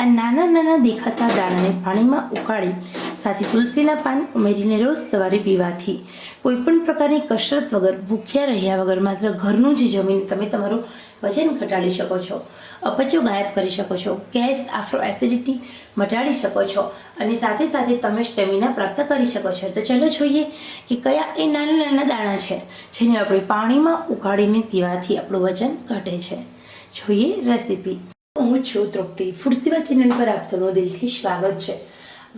આ નાના નાના દેખાતા દાણાને પાણીમાં ઉકાળી સાથે તુલસીના પાન ઉમેરીને રોજ સવારે પીવાથી કોઈપણ પ્રકારની કસરત વગર ભૂખ્યા રહ્યા વગર માત્ર ઘરનું જ જમીન તમે તમારું વજન ઘટાડી શકો છો, અપચો ગાયબ કરી શકો છો, ગેસ, આફ્રો એસિડિટી મટાડી શકો છો અને સાથે સાથે તમે સ્ટેમિના પ્રાપ્ત કરી શકો છો. તો ચલો જોઈએ કે કયા એ નાના નાના દાણા છે જેને આપણે પાણીમાં ઉકાળીને પીવાથી આપણું વજન ઘટે છે. જોઈએ રેસીપી. હું છું તૃપ્તિ. ફૂડ સેવા ચેનલ પર આપ સૌનું દિલથી સ્વાગત છે.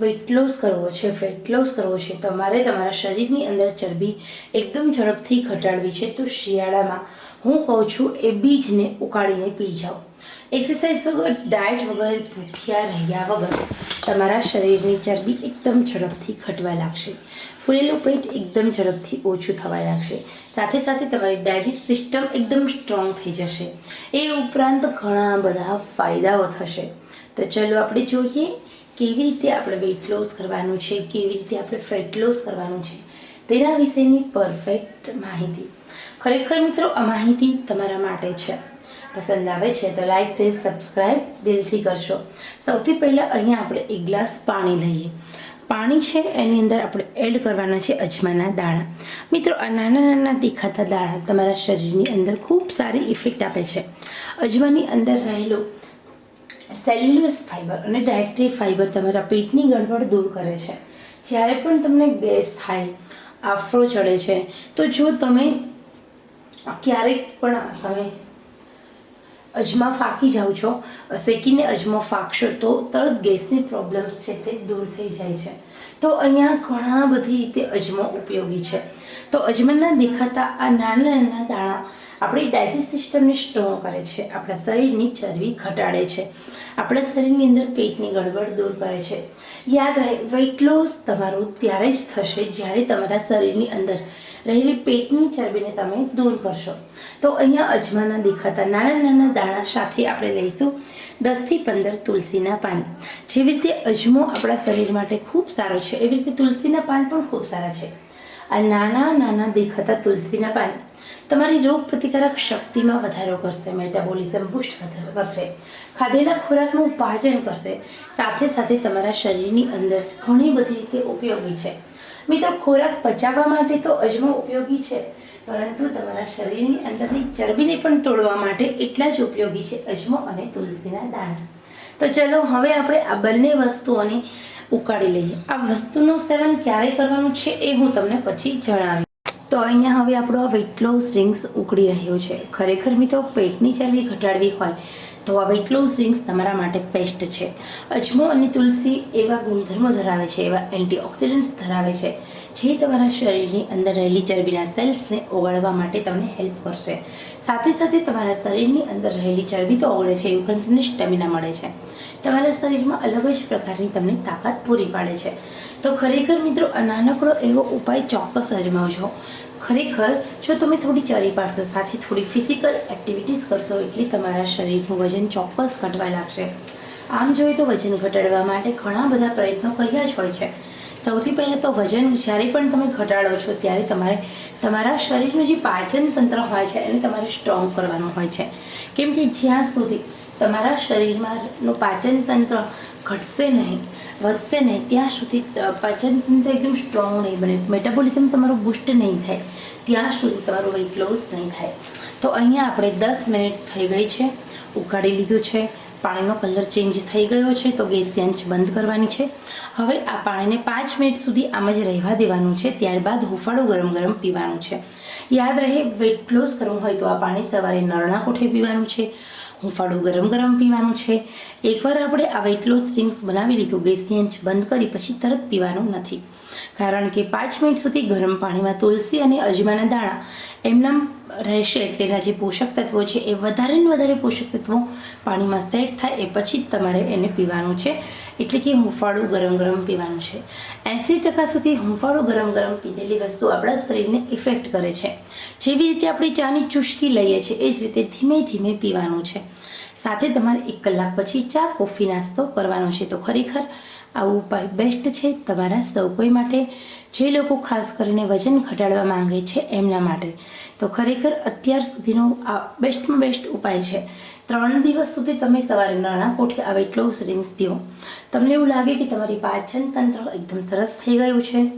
વેઇટ લોસ કરવો છે વેઇટ લોસ કરવો છે, તમારે તમારા શરીરની અંદર ચરબી એકદમ ઝડપથી ઘટાડવી છે, તો શિયાળામાં હું કહું છું એ બીજને ઉકાળીને પી જાઓ. એક્સરસાઇઝ વગર ડાયટ વગર, ભૂખ્યા રહ્યા વગર તમારા શરીરની ચરબી એકદમ ઝડપથી ઘટવા લાગશે. ફૂલેલું પેટ એકદમ ઝડપથી ઓછું થવા લાગશે. સાથે સાથે તમારી ડાયજેસ્ટ સિસ્ટમ એકદમ સ્ટ્રોંગ થઈ જશે. એ ઉપરાંત ઘણા બધા ફાયદાઓ થશે. તો ચલો આપણે જોઈએ કેવી રીતે આપણે વેઇટ લોસ કરવાનું છે, કેવી રીતે આપણે ફેટ લોસ કરવાનું છે. તેના વિશેની પરફેક્ટ માહિતી. ખરેખર મિત્રો, આ માહિતી તમારા માટે છે. પસંદ આવે છે તો લાઈક શેર સબસ્ક્રાઈબ દિલથી કરશો. સૌથી પહેલાં અહીંયા આપણે એક ગ્લાસ પાણી લઈએ. પાણી છે, એની અંદર આપણે એડ કરવાના છે અજમાના દાણા. મિત્રો, આ નાના નાના દેખાતા દાણા તમારા શરીરની અંદર ખૂબ સારી ઇફેક્ટ આપે છે. અજમાની અંદર રહેલો સેલ્યુલસ ફાઈબર અને ડાયટ્રી ફાઈબર તમારા પેટની ગડબડ દૂર કરે છે. જ્યારે પણ તમને ગેસ થાય, આફરો ચડે છે, તો જો તમે ક્યારેક પણ તમે અજમા ફાંકી જાઓ છો, શેકીને અજમો ફાંકશો તો તરત ગેસની પ્રોબ્લેમ્સ છે તે દૂર થઈ જાય છે. તો અહીંયા ઘણા બધી રીતે અજમો ઉપયોગી છે. તો અજમાના દેખાતા આ નાના નાના દાણા આપણી ડાયજેસ્ટ સિસ્ટમને સ્ટ્રોંગ કરે છે. આપણા શરીરની ચરબી ઘટાડે છે. આપણા શરીરની અંદર પેટની ગડબડ દૂર કરે છે. યાદ રહે વેઇટ લોસ તમારું ત્યારે જ થશે જ્યારે તમારા શરીરની અંદર રહેલી પેટની ચરબીને તમે દૂર કરશો. તો અહીંયા અજમાના દેખાતા નાના નાના દાણા સાથે આપણે લઈશું દસથી પંદર તુલસીના પાન. જેવી રીતે અજમો આપણા શરીર માટે ખૂબ સારો છે, એવી રીતે તુલસીના પાન પણ ખૂબ સારા છે. આ નાના નાના દેખાતા તુલસીના પાન. તમારી રોગ પ્રતિકારક શક્તિમાં વધારો કરશે મેટાબોલિઝમ બુસ્ટ કરશે ખાધેલા ખોરાકનું પાચન કરશે. સાથે સાથે તમારા શરીરની અંદર ઘણી બધી રીતે ઉપયોગી છે. મિત્રો, ખોરાક પચાવવા માટે તો અજમો ઉપયોગી છે, પરંતુ તમારા શરીરની અંદરની ચરબીને પણ તોડવા માટે એટલા જ ઉપયોગી છે અજમો અને તુલસીના દાણા. તો ચલો, હવે આપણે આ બંને વસ્તુઓને ઉકાળી લઈએ. આ વસ્તુનું સેવન ક્યારે કરવાનું છે એ હું તમને પછી જણાવીશ. તો અહીંયા હવે આપણો આ વેઇટ લોસ ડ્રિંક્સ ઉકળી રહ્યો છે. ખરેખર મિત્રો, પેટની ચરબી ઘટાડવી હોય તો આ વેટ લોસ ડ્રિંક્સ તમારા માટે બેસ્ટ છે. અજમો અને તુલસી એવા ગુણધર્મો ધરાવે છે, એવા એન્ટીઓક્સિડન્ટ્સ ધરાવે છે, જે તમારા શરીરની અંદર રહેલી ચરબીના સેલ્સને ઓગાળવા માટે તમને હેલ્પ કરશે. સાથે સાથે તમારા શરીરની અંદર રહેલી ચરબી તો ઓગળે છે, એ ઉપરાંત તમને સ્ટેમિના મળે છે. તમારા શરીરમાં અલગ જ પ્રકારની તમને તાકાત પૂરી પાડે છે. તો ખરેખર મિત્રો, આ નાનકડો એવો ઉપાય ચોક્કસ અજમાવજો. ખરેખર જો તમે થોડી ચરી પાડશો, સાથે થોડી ફિઝિકલ એક્ટિવિટીઝ કરશો એટલે તમારા શરીરનું વજન ચોક્કસ ઘટવા લાગશે. આમ જોઈએ તો વજન ઘટાડવા માટે ઘણા બધા પ્રયત્નો કર્યા જ હોય છે. સૌથી પહેલાં તો વજન, જ્યારે પણ તમે ઘટાડો છો, ત્યારે તમારે તમારા શરીરનું જે પાચન તંત્ર હોય છે, એને તમારે સ્ટ્રોંગ કરવાનું હોય છે. કેમ કે જ્યાં સુધી તમારા શરીરમાંનું પાચન તંત્ર ઘટશે નહીં, વધશે નહીં, ત્યાં સુધી પાચન તંત્ર એકદમ સ્ટ્રોંગ નહીં બને. મેટાબોલિઝમ તમારું બુસ્ટ નહીં થાય. ત્યાં સુધી તમારું વેઇટ લોસ નહીં થાય. તો અહીંયા આપણે દસ મિનિટ થઈ ગઈ છે. ઉકાળી લીધું છે. પાણીનો કલર ચેન્જ થઈ ગયો છે, તો ગેસ સેન્ચ બંધ કરવાની છે. હવે આ પાણીને પાંચ મિનિટ સુધી આમ જ રહેવા દેવાનું છે. ત્યારબાદ હુફાળું ગરમ ગરમ પીવાનું છે. યાદ રહે વેઇટ લોસ કરવું હોય તો આ પાણી સવારે નરણા કોઠે પીવાનું છે. હુંફાળું ગરમ ગરમ પીવાનું છે. એકવાર આપણે આ વેઇટ લોસ ડ્રિંક્સ બનાવી લીધું, ગેસની એંચ બંધ કરી પછી તરત પીવાનું નથી. કારણ કે પાંચ મિનિટ સુધી ગરમ પાણીમાં તુલસી અને અજમાના દાણા એમનામ રહેશે એટલે જે પોષક તત્વો છે એ વધારે ને વધારે પોષક તત્વો પાણીમાં સેટ થાય એ પછી જ તમારે એને પીવાનું છે. એટલે કે હુંફાળું ગરમ ગરમ પીવાનું છે. એંસી ટકા સુધી હુંફાળું ગરમ ગરમ પીધેલી વસ્તુ આપણા શરીરને ઇફેક્ટ કરે છે. જેવી રીતે આપણે ચાની ચુસ્કી લઈએ છીએ, એ જ રીતે ધીમે ધીમે પીવાનું છે. સાથે તમારે એક કલાક પછી ચા, કોફી, નાસ્તો કરવાનો છે. તો ખરેખર આ ઉપાય બેસ્ટ છે તમારા સૌ કોઈ માટે. જે લોકો ખાસ કરીને વજન ઘટાડવા માંગે છે એમના માટે. તો ખરેખર અત્યાર સુધીનો આ બેસ્ટમાં બેસ્ટ ઉપાય છે. ત્રણ દિવસ સુધી તમે સવારે નાણાં કોઠે આવે એટલો ડ્રિંક્સ પીઓ. તમને એવું લાગે કે તમારી પાચન તંત્ર એકદમ સરસ થઈ ગયું છે.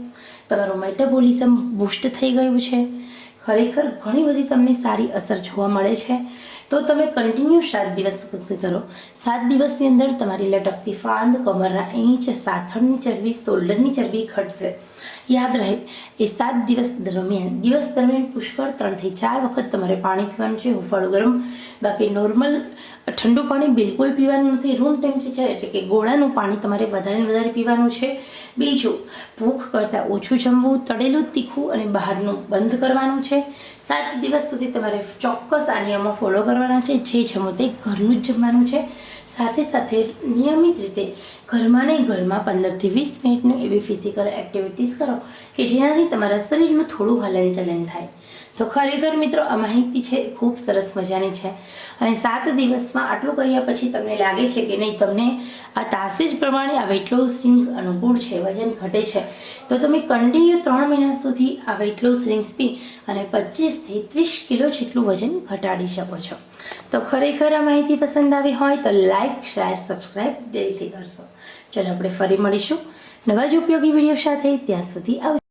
તમારું મેટાબોલિઝમ બૂસ્ટ થઈ ગયું છે. ખરેખર ઘણી બધી તમને સારી અસર જોવા મળે છે. તો તમે કન્ટિન્યુ સાત દિવસ સુધી કરો. સાત દિવસની અંદર તમારી લટકતી ફાંદ, કમરના ઇંચ, સાથળની ચરબી શોલ્ડરની ચરબી ઘટશે. યાદ રહે, એ સાત દિવસ દરમિયાન દિવસ દરમિયાન પુષ્કળ ત્રણથી ચાર વખત તમારે પાણી પીવાનું છે, હુંફાળું ગરમ, બાકી નોર્મલ ઠંડુ પાણી બિલકુલ પીવાનું નથી. રૂમ ટેમ્પરેચર એટલે કે ગોળાનું પાણી તમારે વધારે ને વધારે પીવાનું છે. બીજું, ભૂખ કરતાં ઓછું જમવું, તળેલું, તીખું અને બહારનું બંધ કરવાનું છે. સાત દિવસ સુધી તમારે ચોક્કસ આ નિયમો ફોલો કરવાના છે. જે જમો તે ઘરનું જ જમવાનું છે. સાથે સાથે નિયમિત રીતે ઘરમાં ને ઘરમાં પંદરથી વીસ મિનિટનું એવી ફિઝિકલ એક્ટિવિટીઝ કરો કે જેનાથી તમારા શરીરનું થોડું હલનચલન થાય. તો ખરેખર મિત્રો, આ માહિતી છે, ખૂબ સરસ મજાની છે. અને સાત દિવસમાં આટલું કર્યા પછી તમને લાગે છે કે નહીં, તમને આ તાસીર પ્રમાણે આ વેટ લોસ રિંગ્સ અનુકૂળ છે, વજન ઘટે છે. તો તમે કન્ટિન્યુ ત્રણ મહિના સુધી આ વેટ લોસ રિંગ્સ પી અને પચીસથી ત્રીસ કિલો જેટલું વજન ઘટાડી શકો છો. તો ખરેખર આ માહિતી પસંદ આવી હોય તો લાઇક શેર સબસ્ક્રાઈબ દિલથી કરશો. ચલો આપણે ફરી મળીશું નવા જ ઉપયોગી વીડિયો સાથે ત્યાં સુધી આવજો.